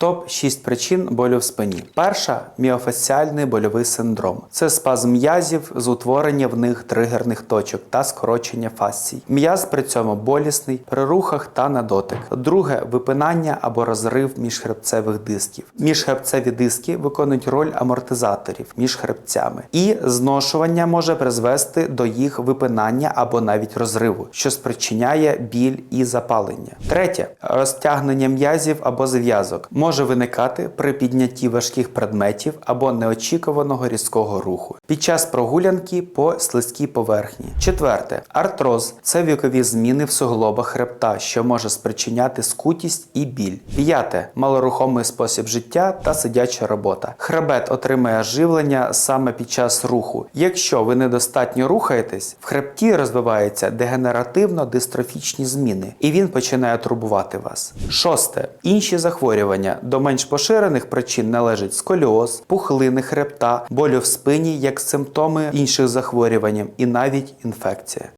Топ 6 причин болю в спині. Перша міофасціальний больовий синдром. Це спазм м'язів з утворення в них тригерних точок та скорочення фасцій. М'яз при цьому болісний при рухах та на дотик. Друге випинання або розрив міжхребцевих дисків. Міжхребцеві диски виконують роль амортизаторів між хребцями, і зношування може призвести до їх випинання або навіть розриву, що спричиняє біль і запалення. Третє розтягнення м'язів або зв'язок може виникати при піднятті важких предметів або неочікуваного різкого руху під час прогулянки по слизькій поверхні. Четверте артроз це вікові зміни в суглобах хребта, що може спричиняти скутість і біль. П'яте малорухомий спосіб життя та сидяча робота. Хребет отримує живлення саме під час руху. Якщо ви недостатньо рухаєтесь, в хребті розвиваються дегенеративно-дистрофічні зміни, і він починає турбувати вас. Шосте інші захворювання до менш поширених причин належить сколіоз, пухлини хребта, болю в спині як симптоми інших захворювань і навіть інфекція.